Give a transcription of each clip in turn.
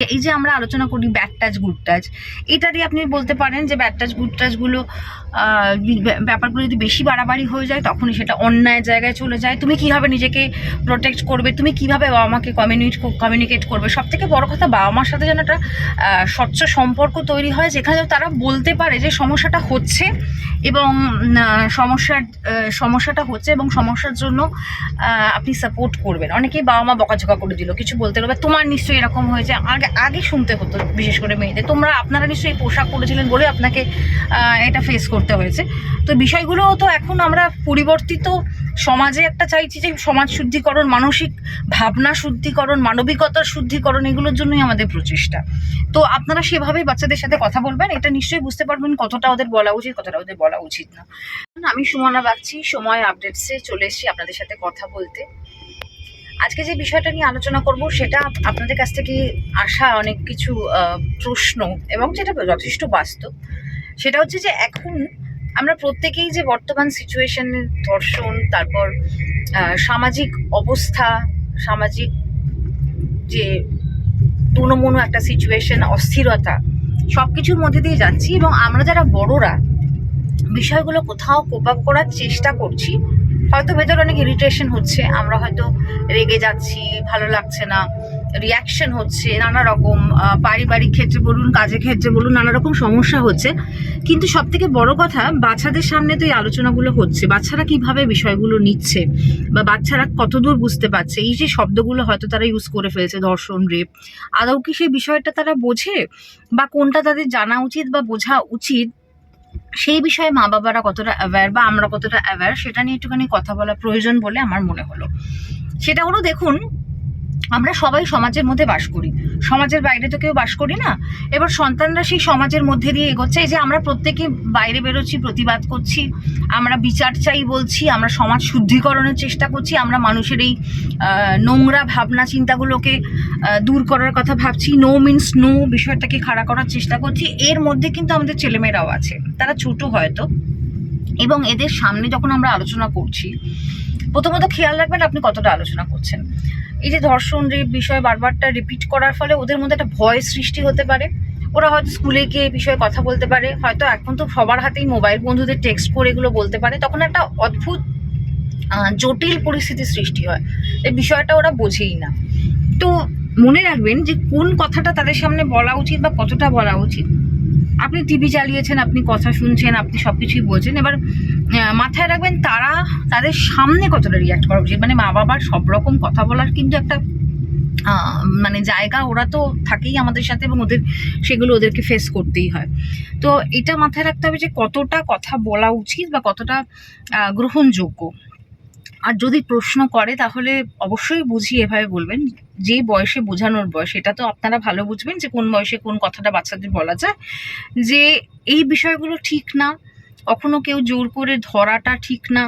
এই যে আমরা আলোচনা করি ব্যাট টাচ, গুড টাচ, এটা দিয়ে আপনি বলতে পারেন যে ব্যাট টাচ, গুড টাচগুলো ব্যাপারগুলো যদি বেশি বাড়াবাড়ি হয়ে যায়, তখনই সেটা অন্যায় জায়গায় চলে যায়। তুমি কীভাবে নিজেকে প্রোটেক্ট করবে? তুমি কীভাবে বাবা মাকে কমিউনিট কমিউনিকেট করবে? সব থেকে বড় কথা, বাবা মার সাথে যেন একটা স্বচ্ছ সম্পর্ক তৈরি হয়, যেখানে তারা বলতে পারে যে সমস্যাটা হচ্ছে এবং সমস্যার সমস্যাটা হচ্ছে এবং সমস্যার জন্য আপনি সাপোর্ট করবেন। অনেকেই বাবা মা বকাঝকা করে দিল, কিছু বলতে পারবে তোমার নিশ্চয়ই এরকম হয়েছে। আগে আগে শুনতে হতো বিশেষ করে মেয়েদের। তোমরা, আপনারা নিশ্চয়ই পোশাক পরেছিলেন বলে আপনাকে এটা ফেস করতে হয়েছে। তো বিষয়গুলো তো এখন আমরা পরিবর্তিত সমাজে একটা চাইছি যে সমাজ শুদ্ধিকরণ, মানসিক ভাবনা শুদ্ধিকরণ, মানবিকতার শুদ্ধিকরণ, এগুলোর জন্যই আমাদের প্রচেষ্টা। তো আপনারা সেভাবেই বাচ্চাদের সাথে কথা বলবেন, এটা নিশ্চয়ই বুঝতে পারবেন কতটা ওদের বলা উচিত, কতটা ওদের বলা উচিত না। আমি সুমনা বাগচি, সময় আপডেটসে চলে এসেছি আপনাদের সাথে কথা বলতে। আজকে যে বিষয়টা নিয়ে আলোচনা করব, সেটা আপনাদের কাছ থেকে আসা অনেক কিছু প্রশ্ন এবং যেটা যথেষ্ট বাস্তব। সেটা হচ্ছে যে এখন আমরা প্রত্যেকেই যে বর্তমান সিচুয়েশনের ধর্ষণ তারপর সামাজিক অবস্থা, সামাজিক যে তুণমুনো একটা সিচুয়েশন অস্থিরতা সব কিছুর মধ্যে দিয়ে যাচ্ছি এবং আমরা যারা বড়রা, বিষয়গুলো কোথাও কোপ আপ করার চেষ্টা করছি, হয়তো ভেতরে অনেক ইরিটেশন হচ্ছে, আমরা হয়তো রেগে যাচ্ছি, ভালো লাগছে না রিয়াকশন হচ্ছে নানা রকম পারিবারিক ক্ষেত্রে বলুন, কাজের ক্ষেত্রে বলুন নানা রকম সমস্যা হচ্ছে। কিন্তু সব থেকে বড় কথা, বাচ্চাদের সামনে তো এই আলোচনাগুলো হচ্ছে। বাচ্চারা কীভাবে বিষয়গুলো নিচ্ছে বা বাচ্চারা কতদূর বুঝতে পারছে? এই যে শব্দগুলো হয়তো তারা ইউজ করে ফেলছে, ধর্ষণ রেপ আদৌ কি সেই বিষয়টা তারা বোঝে? বা কোনটা তাদের জানা উচিত বা বোঝা উচিত? সেই বিষয়ে মা বাবারা কতটা অ্যাওয়্যার বা আমরা কতটা অ্যাওয়্যার সেটা নিয়ে একটুখানি কথা বলা প্রয়োজন বলে আমার মনে হলো। সেটা হলো দেখুন আমরা সবাই সমাজের মধ্যে বাস করি। সমাজের বাইরে তো কেউ বাস করি না। এবার সন্তানরা সেই সমাজের মধ্যে দিয়ে এগোচ্ছে। এই যে আমরা প্রত্যেকে বাইরে বেরোচ্ছি, প্রতিবাদ করছি, আমরা বিচার চাই বলছি, আমরা সমাজ শুদ্ধিকরণের চেষ্টা করছি, আমরা মানুষের এই নোংরা ভাবনা চিন্তাগুলোকে দূর করার কথা ভাবছি। নো মিন্স নো বিষয়টাকে খাড়া করার চেষ্টা করছি। এর মধ্যে কিন্তু আমাদের ছেলেমেয়েরাও আছে। তারা ছোট হয়তো। এবং এদের সামনে যখন আমরা আলোচনা করছি, প্রথমত খেয়াল রাখবেন আপনি কতটা আলোচনা করছেন। এই যে ধর্ষণ, রেপ বিষয় বারবারটা রিপিট করার ফলে ওদের মধ্যে একটা ভয় সৃষ্টি হতে পারে। ওরা হয়তো স্কুলে গিয়ে এই বিষয়ে কথা বলতে পারে, হয়তো এখন তো সবার হাতেই মোবাইল বন্ধুদের টেক্সট করে এগুলো বলতে পারে। তখন একটা অদ্ভুত জটিল পরিস্থিতির সৃষ্টি হয়। এই বিষয়টা ওরা বোঝেই না। তো মনে রাখবেন যে কোন কথাটা তাদের সামনে বলা উচিত বা কতটা বলা উচিত। আপনি টিভি চালিয়েছেন, আপনি কথা শুনছেন, আপনি সব কিছুই বলছেন। এবার মাথায় রাখবেন তারা তাদের সামনে কতটা রিয়াক্ট করা উচিত। মানে মা বাবার সব রকম কথা বলার কিন্তু একটা মানে জায়গা ওরা তো থাকেই আমাদের সাথে এবং ওদের, সেগুলো ওদেরকে ফেস করতেই হয়। তো এটা মাথায় রাখতে হবে যে কতটা কথা বলা উচিত বা কতটা গ্রহণযোগ্য। আর যদি প্রশ্ন করে, তাহলে অবশ্যই বুঝিয়ে এভাবে বলবেন। যে বয়সে বোঝানোর বয়স, এটা তো আপনারা ভালো বুঝবেন যে কোন বয়সে কোন কথাটা বাচ্চাদের বলা যায়। যে এই বিষয়গুলো ঠিক না, কখনো কেউ জোর করে ধরাটা ঠিক না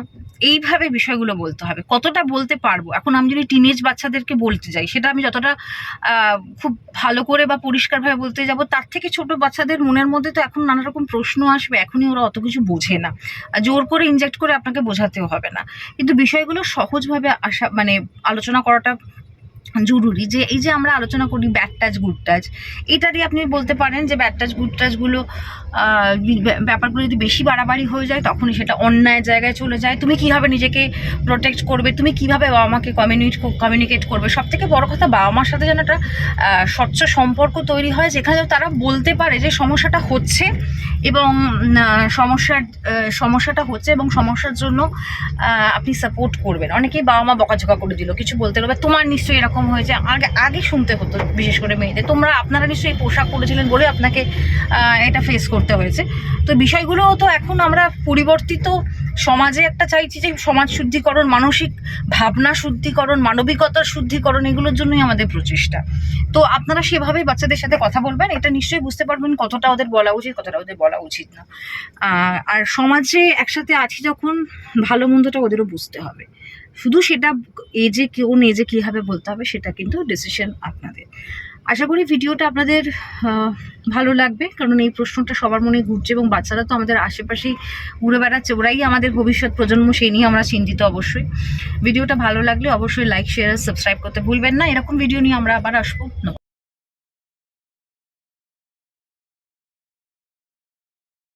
এইভাবে বিষয়গুলো বলতে হবে। কতটা বলতে পারব? এখন আমি যদি টিনেজ বাচ্চাদেরকে বলতে যাই, সেটা আমি যতটা খুব ভালো করে বা পরিষ্কারভাবে বলতে যাব, তার থেকে ছোট বাচ্চাদের মনের মধ্যে তো এখন নানা রকম প্রশ্ন আসবে, এখনই ওরা অত কিছু বোঝে না। জোর করে ইনজেক্ট করে আপনাকে বোঝাতেও হবে না। কিন্তু বিষয়গুলো সহজভাবে আসা মানে আলোচনা করাটা জরুরি যে, এই যে আমরা আলোচনা করি ব্যাড টাচ গুড টাচ এটা দিয়ে আপনি বলতে পারেন যে ব্যাড টাচ গুড টাচগুলো ব্যাপারগুলো যদি বেশি বাড়াবাড়ি হয়ে যায়, তখনই সেটা অন্যায় জায়গায় চলে যায়। তুমি কীভাবে নিজেকে প্রোটেক্ট করবে? তুমি কীভাবে বাবা মাকে কমিউনিট কমিউনিকেট করবে? সব থেকে বড় কথা, বাবা মার সাথে যেন একটা স্বচ্ছ সম্পর্ক তৈরি হয় যেখানে তারা বলতে পারে যে সমস্যাটা হচ্ছে এবং সমস্যার সমস্যাটা হচ্ছে এবং সমস্যার জন্য আপনি সাপোর্ট করবেন। অনেকেই বাবা মা বকাঝকা করে দিল, কিছু বলতে পারবে তোমার নিশ্চয়ই এরকম হয়েছে। আগে আগে শুনতে হতো, বিশেষ করে মেয়েদের। তোমরা, আপনারা নিশ্চয়ই পোশাক পরেছিলেন বলে আপনাকে এটা ফেস করতে হয়েছে। তো বিষয়গুলো তো এখন আমরা পরিবর্তিত সমাজে একটা চাইছি যে সমাজ শুদ্ধিকরণ, মানসিক ভাবনা শুদ্ধিকরণ, মানবিকতার শুদ্ধিকরণ এগুলোর জন্যই আমাদের প্রচেষ্টা। তো আপনারা সেভাবেই বাচ্চাদের সাথে কথা বলবেন, এটা নিশ্চয়ই বুঝতে পারবেন কতটা ওদের বলা উচিত, কতটা ওদের বলা উচিত না। আর সমাজে একসাথে আছি যখন, ভালো মন্দটা ওদেরও বুঝতে হবে। শুধু সেটা এজে কোন এজে কীভাবে বলতে হবে সেটা কিন্তু ডিসিশন আপনাদের। আশা করি ভিডিওটা আপনাদের ভালো লাগবে। কারণ এই প্রশ্নটা সবার মনে ঘুরছে এবং বাচ্চারা তো আমাদের আশেপাশেই ঘুরে বেড়াচ্ছে। ওরাই আমাদের ভবিষ্যৎ প্রজন্ম, সেই নিয়ে আমরা চিন্তিত অবশ্যই। ভিডিওটা ভালো লাগলে অবশ্যই লাইক শেয়ার সাবস্ক্রাইব করতে ভুলবেন না। এরকম ভিডিও নিয়ে আমরা আবার আসব।